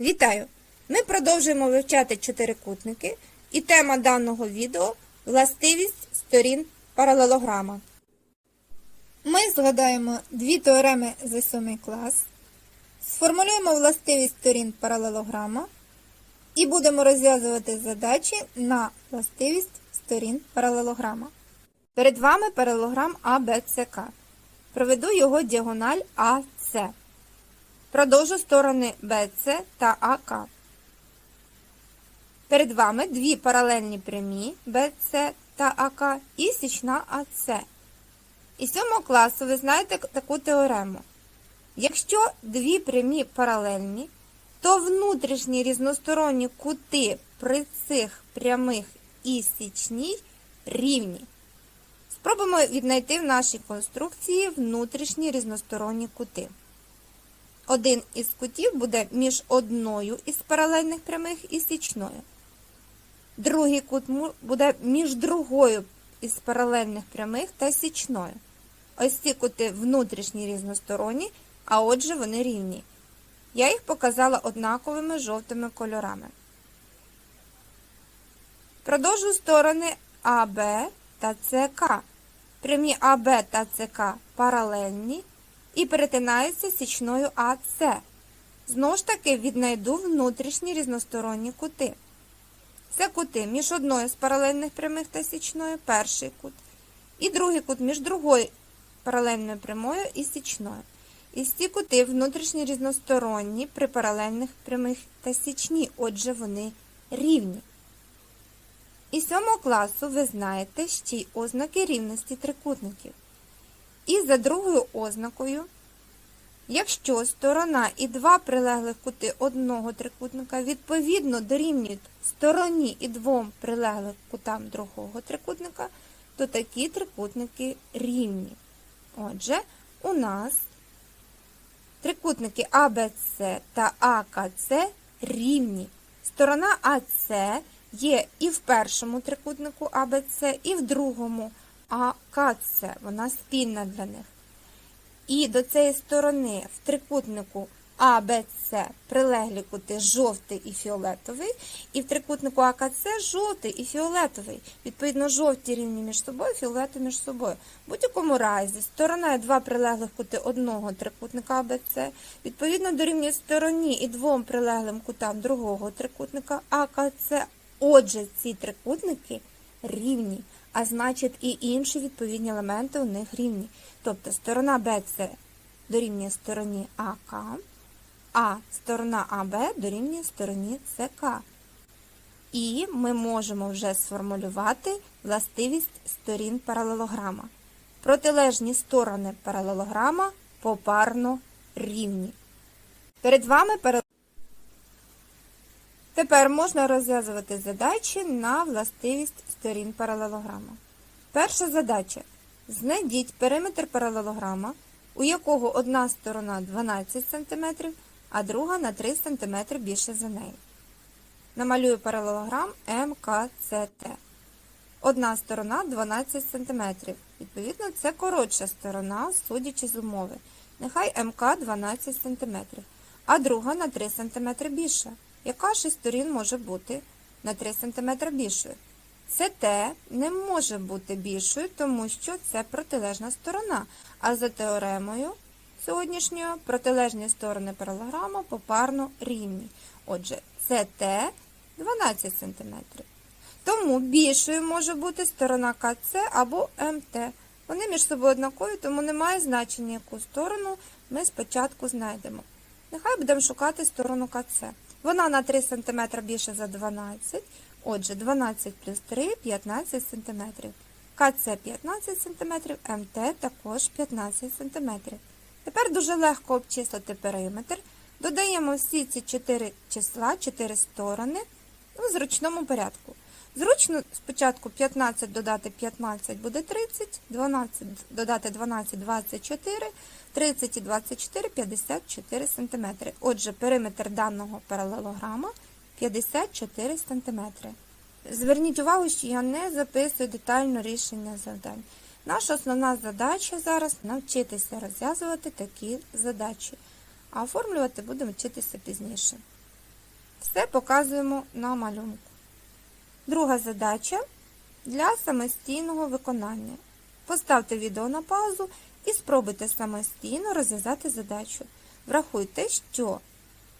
Вітаю! Ми продовжуємо вивчати чотирикутники, і тема даного відео властивість сторін паралелограма. Ми згадаємо дві теореми за 7 клас, сформулюємо властивість сторін паралелограма і будемо розв'язувати задачі на властивість сторін паралелограма. Перед вами паралелограм АБЦК. Проведу його діагональ АС. Продовжу сторони BC та АК. Перед вами дві паралельні прямі BC та АК і січна АС. Із 7 класу ви знаєте таку теорему. Якщо дві прямі паралельні, то внутрішні різносторонні кути при цих прямих і січній рівні. Спробуємо віднайти в нашій конструкції внутрішні різносторонні кути. Один із кутів буде між одною із паралельних прямих і січною. Другий кут буде між другою із паралельних прямих та січною. Ось ці кути внутрішні різносторонні, а отже вони рівні. Я їх показала однаковими жовтими кольорами. Продовжу сторони АБ та СК. Прямі АБ та СК паралельні і перетинаються січною АС. Знову ж таки віднайду внутрішні різносторонні кути. Це кути між одною з паралельних прямих та січною перший кут. І другий кут між другою паралельною прямою і січною. І ці кути внутрішні різносторонні при паралельних прямих та січні, отже, вони рівні. Із 7 класу ви знаєте ще й ознаки рівності трикутників. І за другою ознакою, якщо сторона і два прилеглих кути одного трикутника відповідно дорівнюють стороні і двом прилеглих кутам другого трикутника, то такі трикутники рівні. Отже, у нас трикутники ABC та AKC рівні. Сторона АС є і в першому трикутнику ABC, і в другому АКЦ. Вона спільна для них. І до цієї сторони в трикутнику ABC прилеглі кути жовтий і фіолетовий, і в трикутнику АКЦ жовтий і фіолетовий. Відповідно, жовті рівні між собою, фіолетові між собою. В будь-якому разі, сторона і два прилеглих кути одного трикутника АБЦ, відповідно дорівнює стороні і двом прилеглим кутам другого трикутника АКЦ. Отже, ці трикутники рівні, а значить і інші відповідні елементи у них рівні. Тобто сторона BC дорівнює стороні АК, а сторона АБ дорівнює стороні СК. І ми можемо вже сформулювати властивість сторін паралелограма. Протилежні сторони паралелограма попарно рівні. Перед вами. Тепер можна розв'язувати задачі на властивість сторін паралелограма. Перша задача. Знайдіть периметр паралелограма, у якого одна сторона 12 см, а друга на 3 см більше за неї. Намалюю паралелограм МКЦТ. Одна сторона 12 см. Відповідно, це коротша сторона, судячи з умови. Нехай МК 12 см, а друга на 3 см більша. Яка із сторін може бути на 3 см більшою? СТ не може бути більшою, тому що це протилежна сторона. А за теоремою сьогоднішньою протилежні сторони паралелограма попарно рівні. Отже, СТ 12 см. Тому більшою може бути сторона КЦ або МТ. Вони між собою однакові, тому немає значення, яку сторону ми спочатку знайдемо. Нехай будемо шукати сторону КЦ. Вона на 3 см більше за 12 Отже, 12 плюс 3 – 15 см. КЦ 15 см, МТ також 15 см. Тепер дуже легко обчислити периметр. Додаємо всі ці 4 числа, 4 сторони у зручному порядку. Зручно спочатку 15 додати 15 буде 30, 12 додати 12 – 24, 30 і 24 – 54 см. Отже, периметр даного паралелограма 54 см. Зверніть увагу, що я не записую детально рішення завдань. Наша основна задача зараз навчитися розв'язувати такі задачі, а оформлювати будемо вчитися пізніше. Все показуємо на малюнку. Друга задача для самостійного виконання. Поставте відео на паузу і спробуйте самостійно розв'язати задачу. Врахуйте, що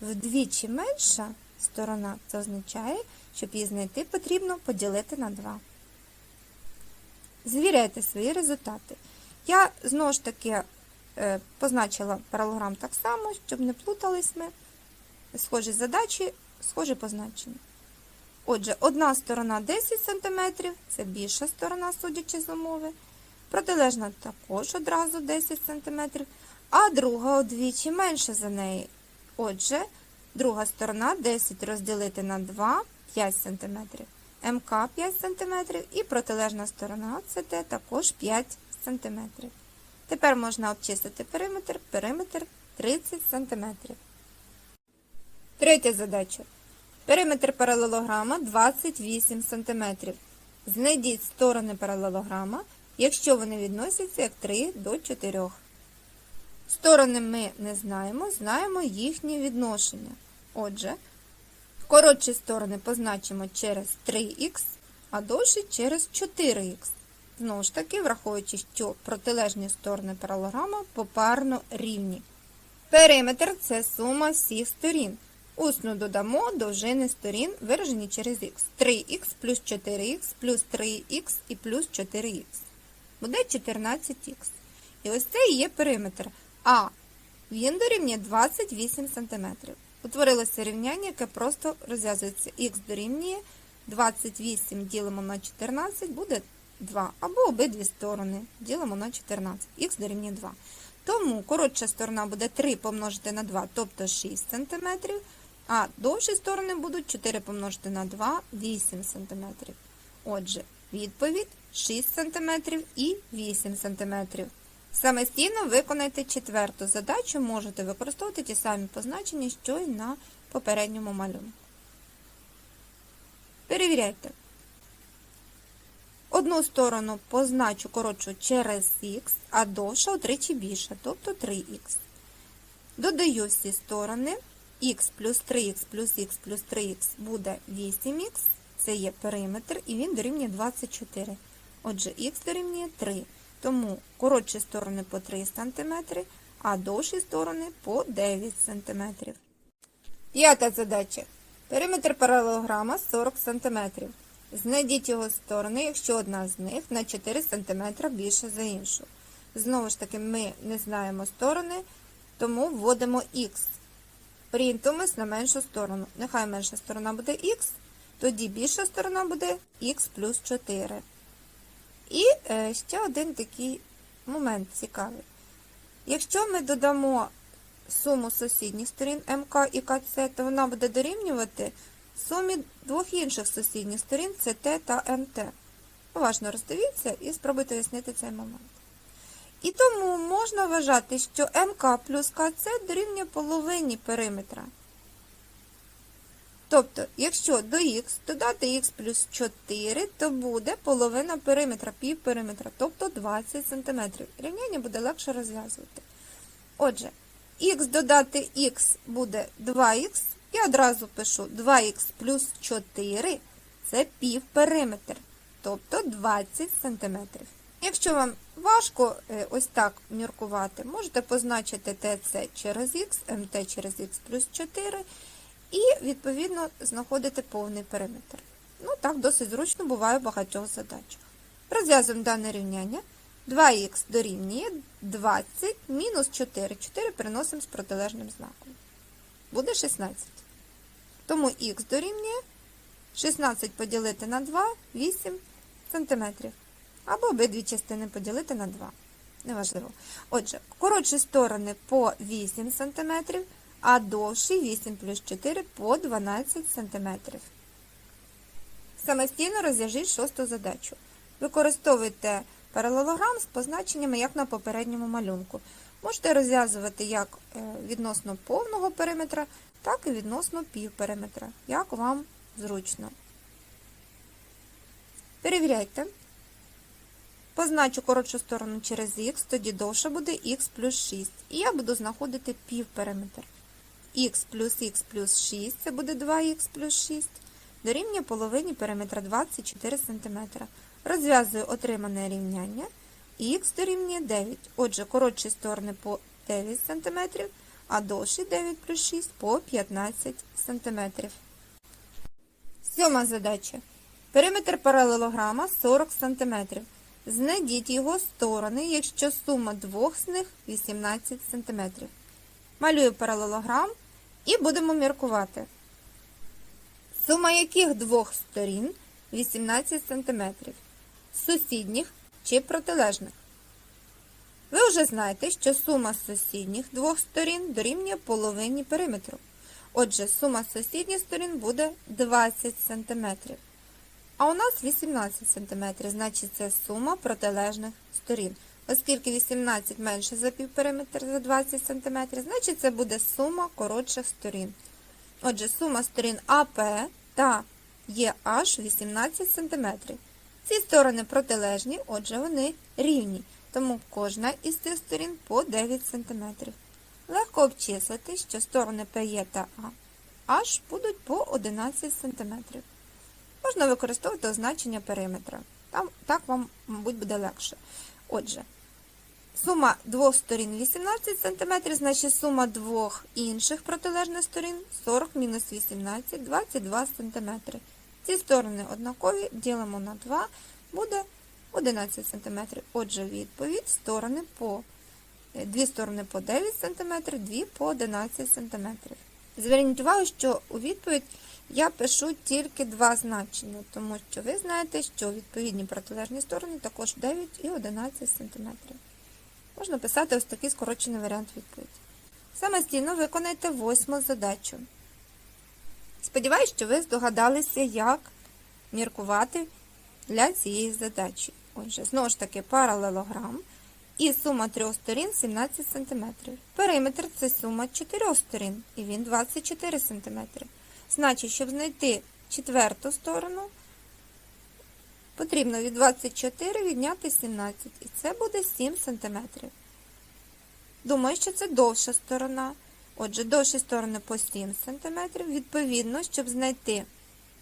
вдвічі менша сторона це означає, щоб її знайти, потрібно поділити на 2. Звіряйте свої результати. Я знову ж таки е, позначила паралограм так само, щоб не плутались ми. Схожі задачі, схожі позначення. Отже, одна сторона 10 см, це більша сторона, судячи з умови. Протилежна також одразу 10 см, а друга удвічі менша за неї. Отже, друга сторона 10 розділити на 2 5 см. МК 5 см і протилежна сторона ЦТ також 5 см. Тепер можна обчистити периметр, периметр 30 см. Третя задача. Периметр паралелограма 28 см. Знайдіть сторони паралелограма, якщо вони відносяться як 3 до 4. Сторони ми не знаємо, знаємо їхнє відношення. Отже, коротші сторони позначимо через 3х, а довші через 4х. Знову ж таки, враховуючи, що протилежні сторони паралограма попарно рівні. Периметр це сума всіх сторін. Усно додамо довжини сторін, виражені через х. 3х плюс 4х плюс 3х і плюс 4х. Буде 14х. І ось це і є периметр. А він дорівнює 28 см. Утворилося рівняння, яке просто розв'язується. х дорівнює 28 ділимо на 14, буде 2. Або обидві сторони ділимо на 14. х дорівнює 2. Тому коротша сторона буде 3 помножити на 2, тобто 6 см. А довші сторони будуть 4 помножити на 2 8 см. Отже, відповідь 6 см і 8 см. Самостійно виконайте четверту задачу, можете використовувати ті самі позначення, що й на попередньому малюнку. Перевіряйте. Одну сторону позначу коротшу через х, а довша утричі більша, тобто 3х. Додаю всі сторони. Х плюс 3х плюс х плюс 3х буде 8х, це є периметр, і він дорівнює 24. Отже, х дорівнює 3. Тому коротші сторони по 3 см, а довші сторони по 9 см. П'ята задача. Периметр паралелограма 40 см. Знайдіть його сторони, якщо одна з них на 4 см більша за іншу. Знову ж таки, ми не знаємо сторони, тому вводимо х. Орієнтуємось на меншу сторону. Нехай менша сторона буде х, тоді більша сторона буде х плюс 4. І е, ще один такий момент цікавий. Якщо ми додамо суму сусідніх сторін МК і КЦ, то вона буде дорівнювати сумі двох інших сусідніх сторін CT та МТ. Уважно роздивіться і спробуйте пояснити цей момент. І тому можна вважати, що МК плюс КЦ дорівнює половині периметра. Тобто, якщо до х додати х плюс 4, то буде половина периметра, пів периметра, тобто 20 см. Рівняння буде легше розв'язувати. Отже, х додати х буде 2х, і одразу пишу 2х плюс 4 це пів периметр, тобто 20 см. Якщо вам важко е, ось так міркувати, можете позначити ТЦ через х, МТ через х плюс 4 і, відповідно, знаходити повний периметр. Ну, так, досить зручно буває в багатьох задачах. Розв'язуємо дане рівняння. 2х дорівнює 20 мінус 4. 4 переносимо з протилежним знаком. Буде 16. Тому х дорівнює 16 поділити на 2 8 см. Або обидві частини поділити на 2. Неважливо. Отже, коротші сторони по 8 см, а довші 8 плюс 4 по 12 см. Самостійно розв'яжіть шосту задачу. Використовуйте паралелограм з позначеннями, як на попередньому малюнку. Можете розв'язувати як відносно повного периметра, так і відносно півпериметра, як вам зручно. Перевіряйте. Позначу коротшу сторону через х, тоді довше буде х плюс 6. І я буду знаходити півпериметр. х плюс х плюс 6, це буде 2х плюс 6, дорівнює половині периметра 24 см. Розв'язую отримане рівняння. Х дорівнює 9. Отже, коротші сторони по 9 см, а довші 9 плюс 6 по 15 см. Сьома задача. Периметр паралелограма 40 см. Знайдіть його сторони, якщо сума двох з них 18 см. Малюю паралелограм і будемо міркувати. Сума яких двох сторін 18 см? Сусідніх чи протилежних? Ви вже знаєте, що сума сусідніх двох сторін дорівнює половині периметру. Отже, сума сусідніх сторін буде 20 см. А у нас 18 см, значить це сума протилежних сторін. Оскільки 18 менше за півпериметр за 20 см, значить це буде сума коротших сторін. Отже, сума сторін АП та ЄH 18 см. Ці сторони протилежні, отже, вони рівні, тому кожна із цих сторін по 9 см. Легко обчислити, що сторони ПЕ та АH будуть по 11 см. Можна використовувати означення периметра. Там, так вам, мабуть, буде легше. Отже, сума двох сторін 18 см, значить сума двох інших протилежних сторін 40 мінус 18 22 см. Ці сторони однакові, ділимо на 2, буде 11 см. Отже, відповідь сторони по е, дві сторони по 9 см, дві по 11 см. Зверніть увагу, що у відповідь я пишу тільки два значення, тому що ви знаєте, що відповідні протилежні сторони також 9 і 11 см. Можна писати ось такий скорочений варіант відповіді. Самостійно виконайте восьму задачу. Сподіваюсь, що ви здогадалися, як міркувати для цієї задачі. Отже, знову ж таки, паралелограм. І сума трьох сторін 17 см. Периметр це сума чотирьох сторін, і він 24 см. Значить, щоб знайти четверту сторону, потрібно від 24 відняти 17, і це буде 7 см. Думаю, що це довша сторона. Отже, довші сторони по 7 см. Відповідно, щоб знайти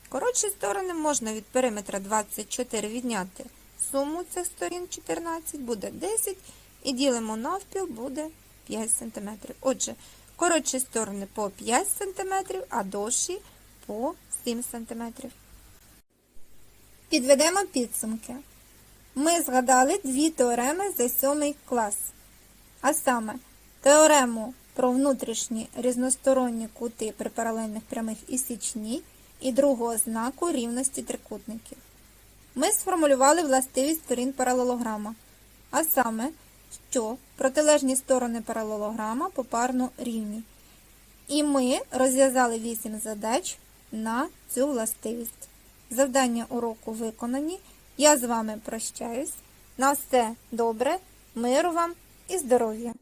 коротші сторони, можна від периметра 24 відняти суму цих сторін 14, буде 10, і ділимо навпіл, буде 5 см. Отже, коротші сторони по 5 см, а довші по 7 см. Підведемо підсумки. Ми згадали дві теореми за 7 клас. А саме, теорему про внутрішні різносторонні кути при паралельних прямих і січні, і другу ознаку рівності трикутників. Ми сформулювали властивість сторін паралелограма, а саме, що протилежні сторони паралелограма попарно рівні. І ми розв'язали 8 задач на цю властивість. Завдання уроку виконані. Я з вами прощаюсь. На все добре, миру вам і здоров'я!